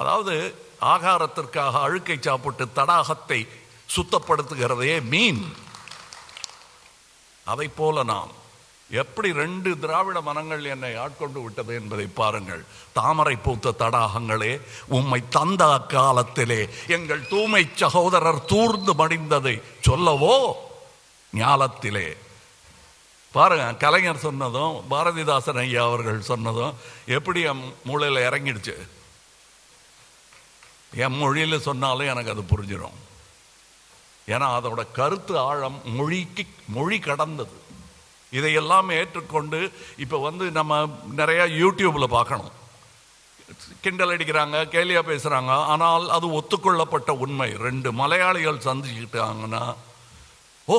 அதாவது ஆகாரத்திற்காக அழுக்கை சாப்பிட்டு தடாகத்தை சுத்தப்படுத்துகிறதே மீன். அதை போல நாம் எப்படி ரெண்டு திராவிட மனங்கள் என்னை ஆட்கொண்டு விட்டது என்பதை பாருங்கள். தாமரை பூத்த தடாகங்களே உம்மை தந்த அக்காலத்திலே எங்கள் தூமை சகோதரர் தூர்ந்து மடிந்ததை சொல்லவோ? ஞாலத்திலே. பாருங்க கலைஞர் சொன்னதும் பாரதிதாசன் ஐயா அவர்கள் சொன்னதும் எப்படி மூளையில் இறங்கிடுச்சு? என் மொழியில் சொன்னாலும் எனக்கு அது புரிஞ்சிடும் ஏன்னா அதோட கருத்து ஆழம் மொழிக்கு மொழி கடந்தது. இதையெல்லாம் ஏற்றுக்கொண்டு இப்போ வந்து நம்ம நிறையா யூடியூப்பில் பார்க்கணும். கிண்டல் அடிக்கிறாங்க கேலியா பேசுகிறாங்க ஆனால் அது ஒத்துக்கொள்ளப்பட்ட உண்மை. ரெண்டு மலையாளிகள் சந்திச்சுக்கிட்டாங்கன்னா ஓ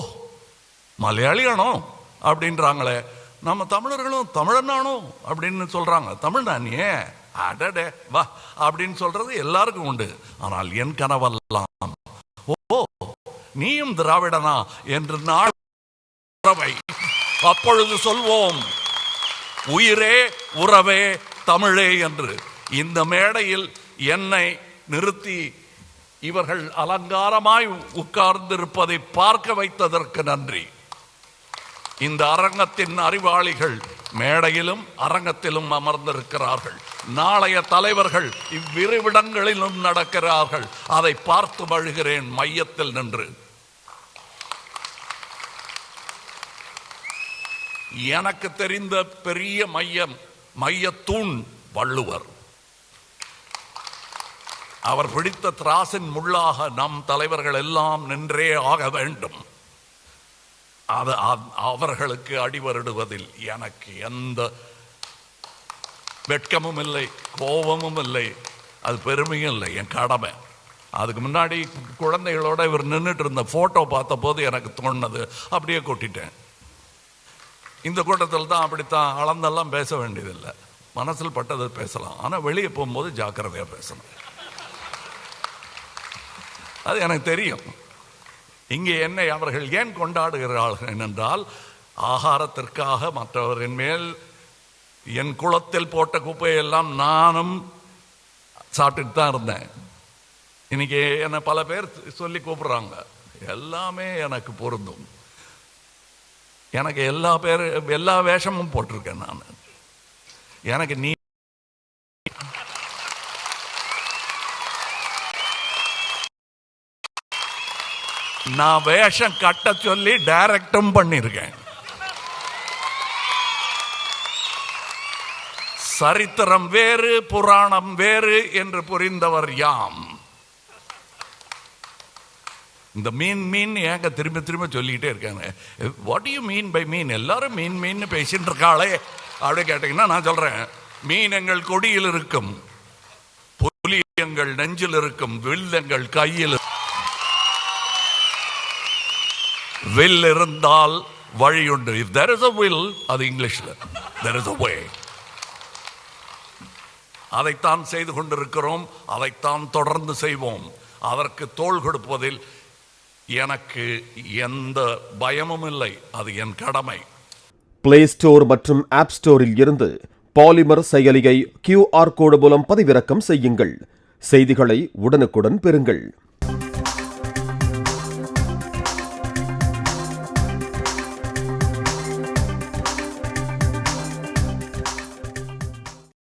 மலையாளியானோ அப்படின்றாங்களே. நம்ம தமிழர்களும் தமிழனானோ அப்படின்னு சொல்றாங்க. தமிழ்நானியே அடடே வா அப்படின்னு சொல்றது எல்லாருக்கும் உண்டு. ஆனால் என் கனவெல்லாம் ஓ நீயும் திராவிடனா என்று நாள் உறவை அப்பொழுது சொல்வோம். உயிரே உறவே தமிழே என்று. இந்த மேடையில் என்னை நிறுத்தி இவர்கள் அலங்காரமாய் உட்கார்ந்திருப்பதை பார்க்க வைத்ததற்கு நன்றி. இந்த அரங்கத்தின் அறிவாளிகள் மேடையிலும் அரங்கத்திலும் அமர்ந்திருக்கிறார்கள். நாளைய தலைவர்கள் இவ்விருவிடங்களிலும் நடக்கிறார்கள். அதை பார்த்து வழுகிறேன் மையத்தில் நின்று. எனக்கு தெரிந்த பெரிய மையம் மையத்தூண் வள்ளுவர். அவர் பிடித்த திராசின் முள்ளாக நம் தலைவர்கள் எல்லாம் நின்றே ஆக வேண்டும். அது அவர்களுக்கு அடிவருடுவதில் எனக்கு எந்த வெட்கமும் இல்லை கோபமும் இல்லை. அது பெருமையும் இல்லை என் கடமை. அதுக்கு முன்னாடி குழந்தைகளோட இவர் நின்றுட்டு இருந்த ஃபோட்டோ பார்த்த போது எனக்கு தோணுனது அப்படியே கொட்டிட்டேன். இந்த கூட்டத்தில் தான் அப்படித்தான் அளந்தெல்லாம் பேச வேண்டியதில்லை. மனசில் பட்டதை பேசலாம். ஆனால் வெளியே போகும்போது ஜாக்கிரதையாக பேசணும். அது எனக்கு தெரியும். இங்கே என்னை அவர்கள் ஏன் கொண்டாடுகிறார்கள் என்றால் ஆகாரத்திற்காக மற்றவரின் மேல் என் குளத்தில் போட்ட குப்பையெல்லாம் நானும் சாப்பிட்டுட்டு தான் இருந்தேன். இன்னைக்கு என்னை பல பேர் சொல்லி கூப்பிடுறாங்க. எல்லாமே எனக்கு பொருந்தும். எனக்கு எல்லா பேர் எல்லா வேஷமும் போட்டிருக்கேன் நான். எனக்கு நீ நான் வேஷம் கட்ட சொல்லி டைரக்டும் பண்ணியிருக்கேன் சரித்திரம் வேறு புராணம் வேறு என்று புரிந்தவர் யாம். இந்த மீன் மீன் ஏங்க திரும்ப திரும்ப சொல்லிக்கிட்டே இருக்காங்க. What you mean by mean எல்லாரும் மீன் மீன் பேசிட்டு இருக்காளே அப்படி கேட்டீங்கன்னா நான் சொல்றேன். மீன் எங்கள் கொடியில் இருக்கும் புலி எங்கள் நெஞ்சில் இருக்கும் வில்லங்கள் கையில் வில் இருந்தால் வழி உண்டு. If there is a will அது இங்கிலீஷில். தெர் இஸ் அ வே அதைத்தான் செய்து கொண்டிருக்கிறோம். அதைத்தான் தொடர்ந்து செய்வோம். அதற்கு தோள் கொடுப்பதில் எனக்கு எந்த பயமும் இல்லை. அது என் கடமை. பிளே ஸ்டோர் மற்றும் ஆப் ஸ்டோரில் இருந்து பாலிமர் செயலியை கியூஆர் கோடு மூலம் பதிவிறக்கம் செய்யுங்கள். செய்திகளை உடனுக்குடன் பெறுங்கள்.